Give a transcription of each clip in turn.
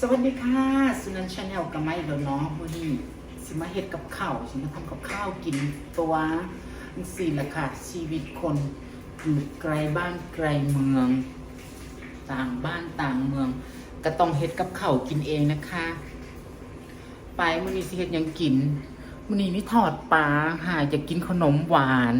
สวัสดีค่ะสุนันชาแนลกับไม้แล้วเนาะวันนี้สิมาเฮ็ดกับข้าวสิมาทำกับข้าวกินตัวสี่ละค่ะ ชีวิตคนอยู่ไกลบ้านไกลเมือง ต่างบ้านต่างเมือง ก็ต้องเฮ็ดกับข้าวกินเองนะคะไปมื้อนี้สิเฮ็ดหยังกินมื้อนี้มีทอดปลาหาจะกินขนมหวาน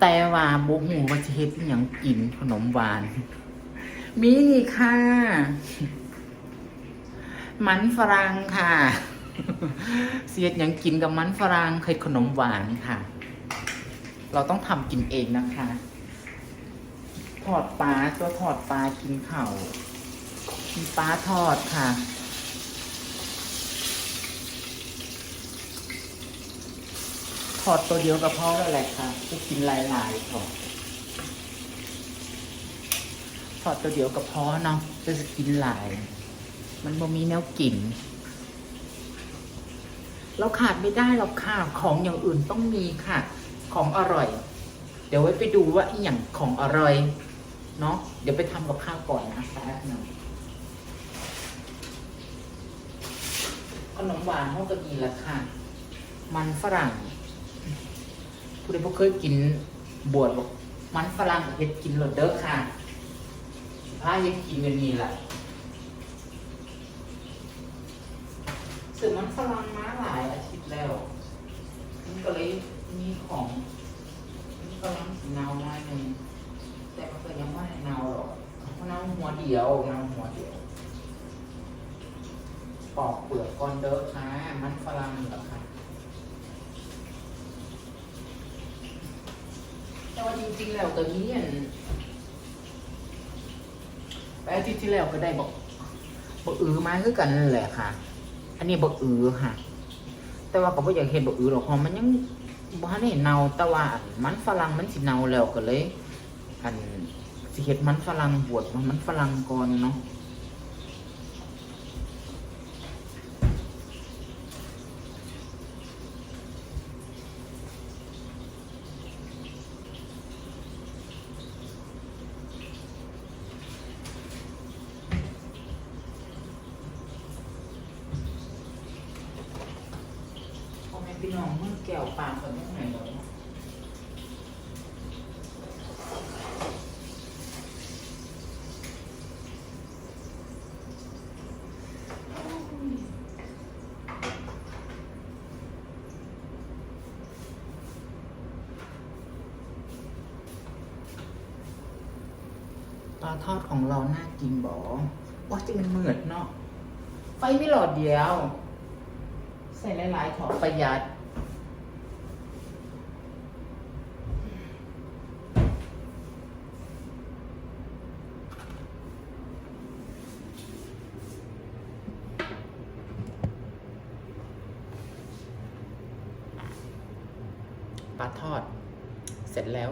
แต่ว่าบ่ฮู้ว่าสิเฮ็ดหยังกินขนมหวาน มีนี่ค่ะ มันฝรั่งค่ะ เสียดยังกินกับมันฝรั่งเคยขนมหวานค่ะ เราต้องทำกินเองนะคะ ทอดปลาตัวทอดปลากินเข่ามีปลาทอดค่ะทอดตัวเดียวกับพ่อแล้วแหละค่ะจะกินหลายๆทอดทอดตัวเดียวกับพ่อเนาะจะจะกินหลาย มันบ่มีแนวกินเราขาดไม่ได้เราขาดของอย่างอื่นต้องมีค่ะ ของอร่อย เดี๋ยวไว้ไปดูว่าอย่างของอร่อยเนาะเดี๋ยวไปทำกับข้าวก่อนนะคะหนึ่งขนมหวานเขาก็มีละค่ะ มันฝรั่งผู้ใดบ่เคยกินบวชบอกมันฝรั่งเฮ็ดกินรสเด้อค่ะพาเฮ็ดกินกันนี่แหละ สื่อมันฝรั่งมาหลายอาทิตย์แล้วมันก็เลยมีของมันกำลังสิเนาหน่อยหนึ่งแต่มันก็ยังไม่เนาหรอกมันเนาหัวเดียวเนาหัวเดียวปอกเปลือกก่อนเด้อค่ะมันฝรั่งเหรอค่ะแต่ว่าจริงๆแล้วตัวนี้อันไปอาทิตย์ที่แล้วก็ได้บอกบอกอือมาคือกันนั่นแหละค่ะ อันนี้บกอือค่ะ แต่ว่าก็บ่อยากเห็นบกอือหรอกเพราะมันยังบ่ทันได้เนาแต่ว่ามันฝรั่งมันสิเนาแล้วก็เลย อันสิเฮ็ดมันฝรั่งบวชมันฝรั่งก่อนเนาะพ่อแม่พี่น้องเมื่อแก้วปากกันยังไงบ่เนาะปลาทอดของเราน่ากินบ่ว่าจะมันเหมือดเนาะไฟไม่หลอดเดียว ใส่หลายๆขอประหยัด ปลาทอด เสร็จแล้ว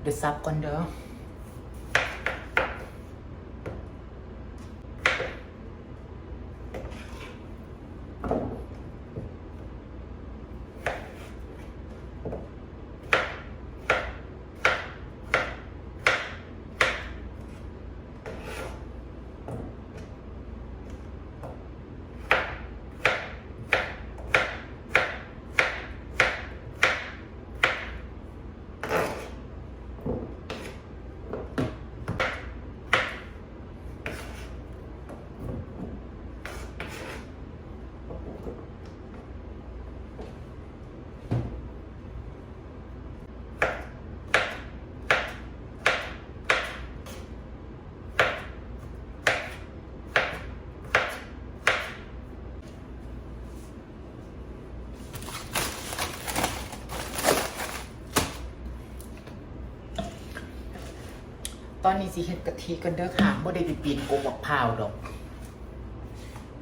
เดี๋ยว ซับก่อนเด้อ ตอนนี้สิเฮ็ดกะทิกันเด้อค่ะบ่ได้ไปปีนโกบักพร้าวดอก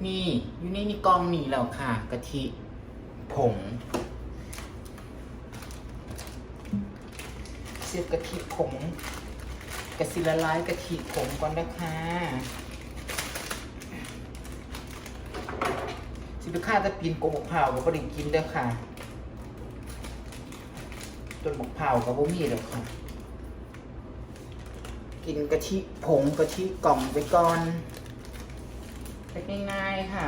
นี่อยู่ในนี่กล่องนี่แล้วค่ะกะทิผงเสียบกะทิผงกะสิละลายกะทิผงก่อนนะคะสิไปฆ่าจะปีนโกบักพร้าวก็บ่ได้กินเด้อค่ะต้นบักพร้าวก็บ่มีแล้วค่ะ กินกะทิผงกะทิกล่องไปก่อนเล็กง่ายๆค่ะ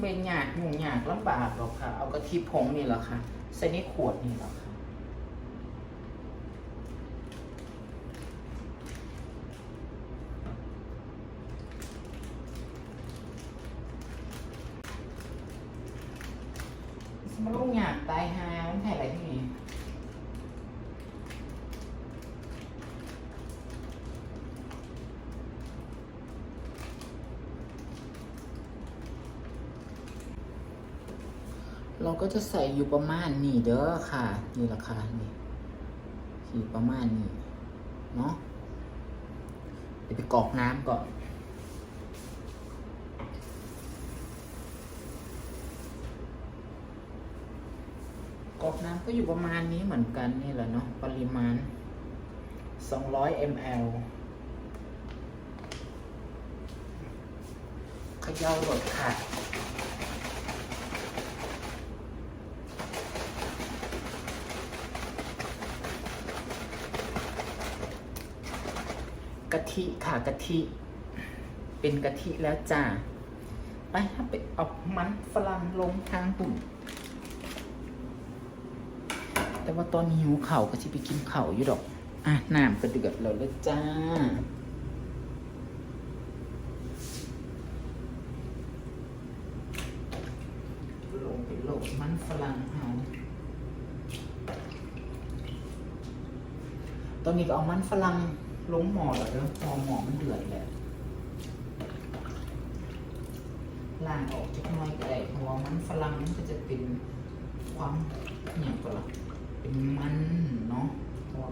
เบนหยาดหยุ่งยาดลำบากหรอกค่ะ เอากะทิผงนี่แหละค่ะใส่ในขวดนี่แหละค่ะ สมรุงอยากตายหามันแผ่อะไรที่นี่ เราก็จะใส่อยู่ประมาณนี้เด้อค่ะ นี่ราคานี่สีประมาณนี้เนาะเดี๋ยวไปกรอกน้ำก่อนกรอกน้ำก็อยู่ประมาณนี้เหมือนกันนี่แหละเนาะปริมาณ 200 ml เขย่าหลดค่ะ ทิค่ะกะทิ เป็นกะทิแล้วจ้าไปถ้าไปเอามันฝรั่งลงทางหุ่นแต่ว่าตอนหิวเข่าก็สิไปกินเข่าอยู่ดอก อะน้ำก็เดือดแล้วเลยจ้าลงไปโหลดมันฝรั่งเอาตอนนี้ก็เอามันฝรั่ง ลงหม้อแล้วเด้อพอหมอมันเดือดแล้วล้างออกจักน่อยก็ได้เพราะว่ามันฝรั่งมันก็จะเป็นความเนี่ยก็ละเป็นมันเนาะเพราะว่า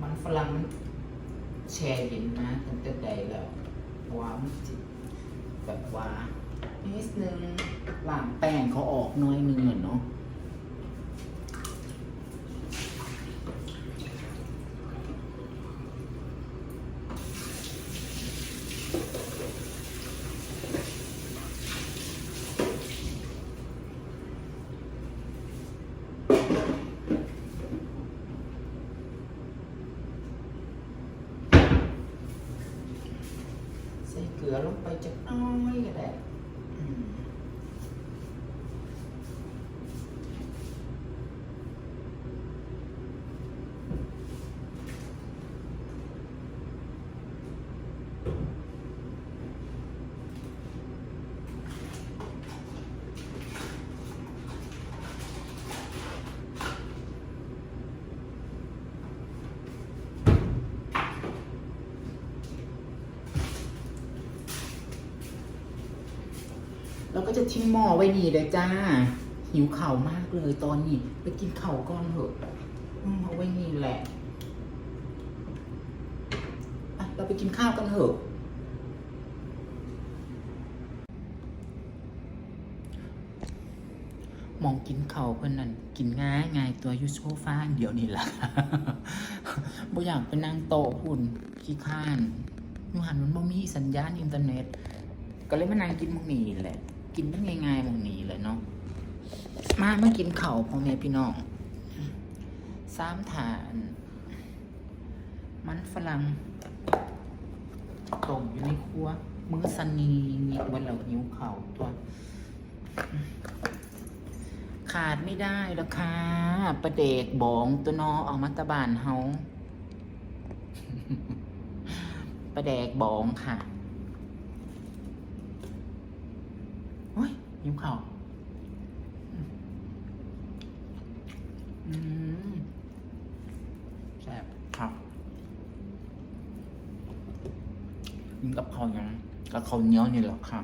มันฝรั่งมันแช่เย็นมาตั้งแต่ใดแล้วเพราะว่ามันสิแบบว่านิดนึงล้างแป้งเขาออกน้อยนึงอะเนาะ ใส่เกลือลงไปจะน้อยก็ได้อืมเราก็ จะทิ้งหม้อไว้นี่เลยจ้า หิวเข่ามากเลยตอนนี้ ไปกินเข่าก่อนเถอะอืมเอาไว้นี่แหละอะเราไปกินข้าวกันเถอะ มองกินเข่าเพื่อนนั่นกินง่ายง่ายตัวยูโซฟาเดี๋ยวนี้ละบ่อยากไปนั่งโต๊ะหุ่นขี้ข้านยูหันมันบ่มีสัญญาณอินเทอร์เน็ต ก็เลยมานั่งกินหมองนี้แหละ กินมันง่ายๆหมองนี้เลยเนาะมามากินเข่าพ่อแม่พี่น้องสามฐาน มันฝรั่งต้มอยู่ในครัว มื้อสันนีมีวันเราหิวเข่าตัวขาดไม่ได้แล้วค่ะประเดกบองตัวนอออกมาตะบานเฮาประแดกบองค่ะโอ้ ยยิ้มเข่าวอืมแซ่บครับกินกับข้าวยังกับข้าวเหนียวนี่แหละค่ะ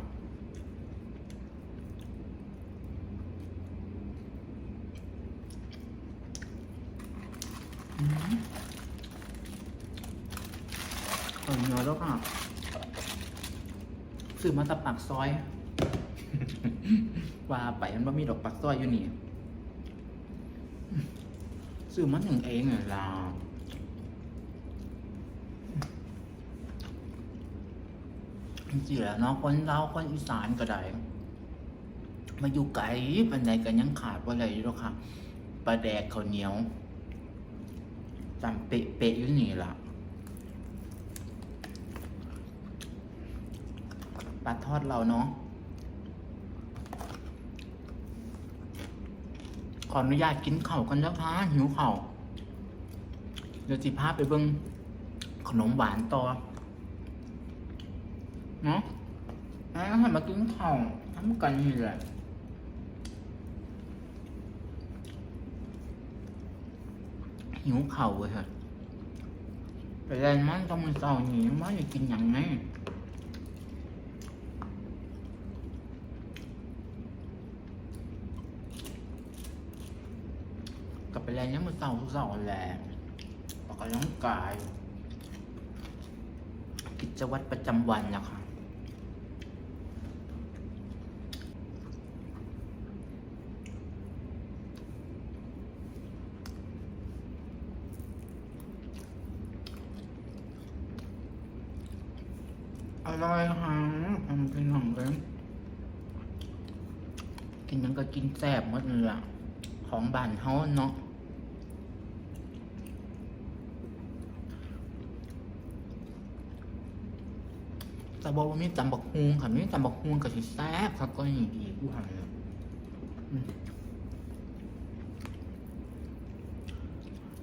อืมข้าวเหนียวแล้วก็ซื้อมาตะปักซอย ว่าไปมันบ่มีดอกปักซอยอยู่นี่ซื้อมาหนึ่างเองเหรอล่ะจริงๆแล้วเนาะคนเราวคนอีสานก็ได้มาอยู่ไกลปันใดกันยังขาดว่าอะไรอยู่หรอกค่ะปลาแดกข้าวเหนียวจำเป๊ะๆอยู่นี่ล่ะปลาทอดเราเนาะ ขออนุญาตกินเข้ากันนะคะหิวเข้าเดี๋ยวจิพาไปเบิ่งขนมหวานต่อเนาะแล้วให้มากินข้าวทำกันนี่แหละหิวเข่าเลยค่ะไปเล่นมันต้องมันเศร้าหนีมันจะกินอย่างไง กลับไปเล่ยมันเศร้าเศร้าแหละออกกำลังกาย กิจวัตรประจำวันนะคะอร่อยค่ะทำเป็นหอมเลยกินยังก็กินแซ่บหมดเลยอะของบ้านเฮาเนาะ แต่บอกว่ามีตำบักฮุงค่ะมีตำบักฮุงกับสิแซ่บครับก็อย่างอีกูหันเลย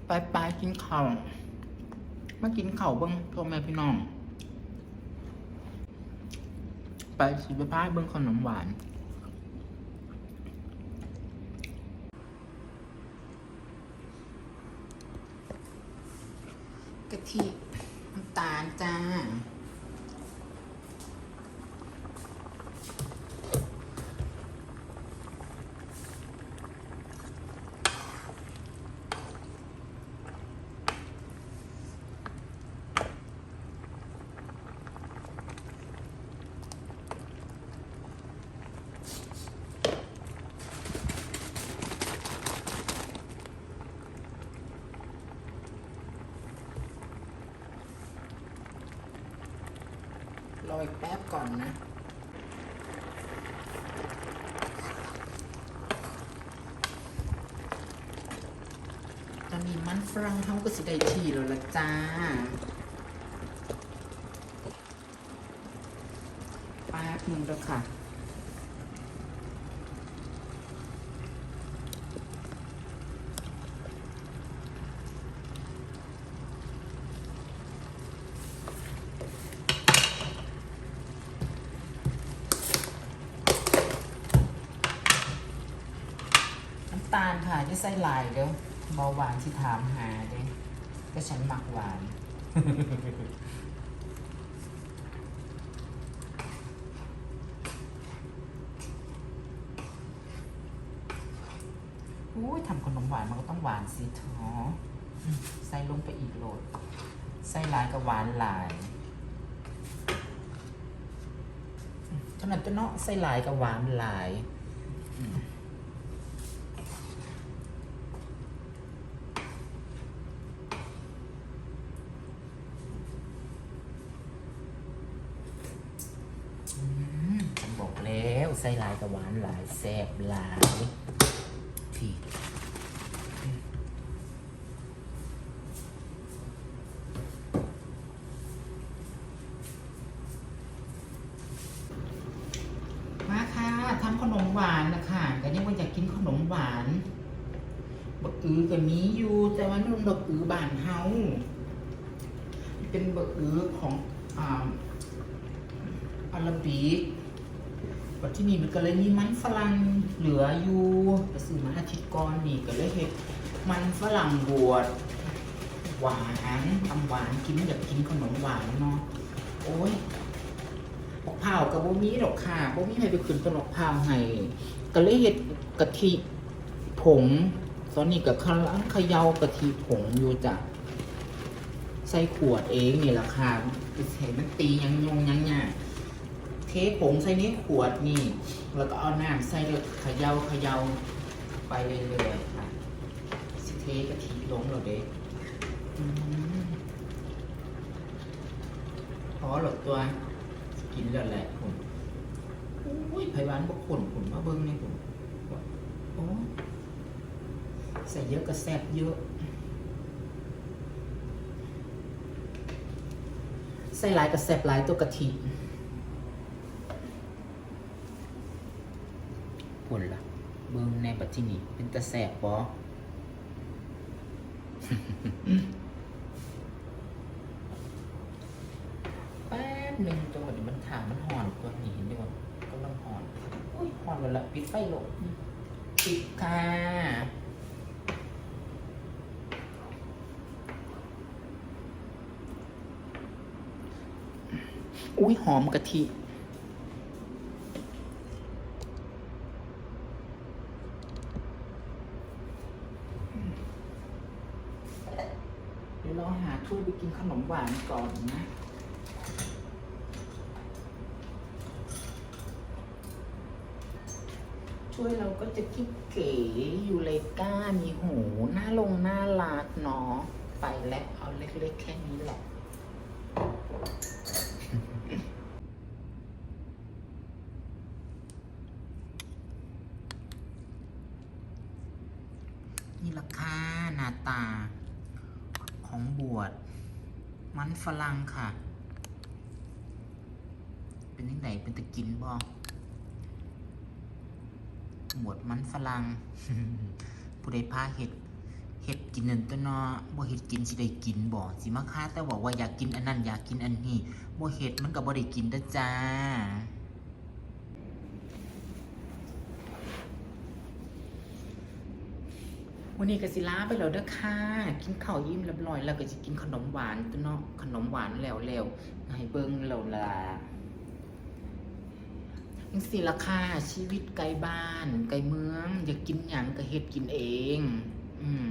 ไปไปกินข้าวมากินข้าวเบิ้งพ่อแม่พี่น้อง ไปสิไปพายเบิ้งขนมหวานกะทิน้ำตาลจ้า ออีกแป๊บก่อนนะตอนนี้มันฝรั่งเขาก็สิได้ทีแล้วละจ้า แป๊บหนึงแล้วค่ะ น้ำตาลค่ะที่ใส่ลายเด้อเบาหวานที่ถามหาเด้ก็ฉันมักหวาน อุ้ยทำขนมหวานมันก็ต้องหวานสิท้อใส่ลงไปอีกโหลด ใส่ลายกับหวานลายขนาดจะเนาะใส่ลายกับหวานลาย อืมฉันบอก แล้วไส้ลายกับหวานหลายแซ่บหลายที่มาค่ะทำขนมหวานนะคะแต่ยังไม่อยากกินขนมหวานบักอือกับมีอยู่ แต่ว่านุ่นบักอือบานเฮาเป็นบักอือของอาอาราบิก ที่นี่มันก็เลยมีมันฝรั่งเหลืออยู่ไปซื้อมาอาทิตย์ก่อนนี่ก็เลยเฮ็ดมันฝรั่งบวชหวานทำหวานกินอยากกินขนมหวานเนาะโอ้ยบอกเผาวกับบ่มีดอกค่ะบ่มีใครไปขึ้นต้นดอกเผาวให้ก็เลยเฮ็ดกะทิผงตอนนี้ก็กำลังเขย่ากะทิผงอยู่จ้ะใส่ขวดเองนี่แหละค่ะเห็นมันตียังยงยังเนี่ย เทผงใส่นี้ขวดนี่ แล้วก็เอาน้ำใส่แล้วเขย่าเขย่าไปเรื่อยๆค่ะสิเทกะทิลงเราเด็กพอหลดตัว กินแล้วแหละผมอุ้ยไผ่หวานบกขนผมมาเบิ้งนี่ผมโอ้ใส่เยอะก็แซ่บเยอะ ใส่หลายกับแซ่บหลายตัวกะทิ ผลละเบิ้งในปัจจุบันเป็นตะแสบปอแป๊บหนึ่งจังหวะนี้มันถามมันหอนตัวหนี้เห็นด้วยกำลังหอนอุ้ยหอนแล้วละปิดไฟลงปิดค่ะอุ้ยหอมกะทิ เดี๋ยวเราหาถ้วยไปกิน ขนมหวานก่อนนะช่วยเราก็จะคิดเก๋อยู่เลยก้ามีหูหน้าลงหน้าลากเนาะไปแล้วเอาเล็กๆแค่นี้แหละ นี่ราคาหน้าตา ของบวชมันฝรั่งค่ะ เป็นยังไงเป็นตะกินบ่หมว ดมันฝรั่งผู้ใดพาเห็ดเห็ดกินนั่นตัวเนาะบ่เห็ดกินสิได้กินบ่สิมาค้าแต่บอกว่าอยากกินอันนั้นอยากกินอันนี้บ่เห็ดมันก็บ่ได้กินเด้จ้าวันนี้ก็สิลาไปแล้วเด้อค่ะ กินข้าวยิ้มเรียบร้อยแล้วก็จะกินขนมหวานตัวเนาะขนมหวานแล้วแล้วๆให้เบิ่งแล้วล่ะ จังสิราคาชีวิตไกลบ้าน ไกลเมือง อยากกินหยังก็เฮ็ดกินเอง อืม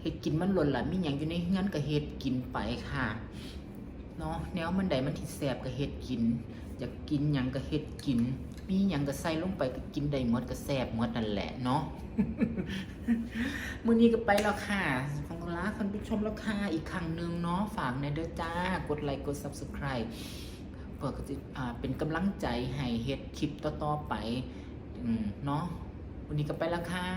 เฮ็ดกินมันหล่นละมีหยังอยู่ในเฮือนก็เฮ็ดกินไปค่ะเนาะแนวมันใดมันที่แซ่บก็เฮ็ดกิน อยากกินหยังก็เฮ็ดกิน มีหยังก็ใส่ลงไปก็กินได้หมดก็แซ่บหมดนั่นแหละเนาะมื้อนี้ก็ไปแล้วค่ะฟังลาคุณผู้ชมแล้วค่ะอีกครั้งหนึ่งเนาะฝากในเด้อจ้ากดไลค์กด Subscribe เพื่อก็จะอ่าเป็นกำลังใจให้เฮ็ดคลิปต่อๆไปเนาะวันนี้ก็ไปแล้วค่ะ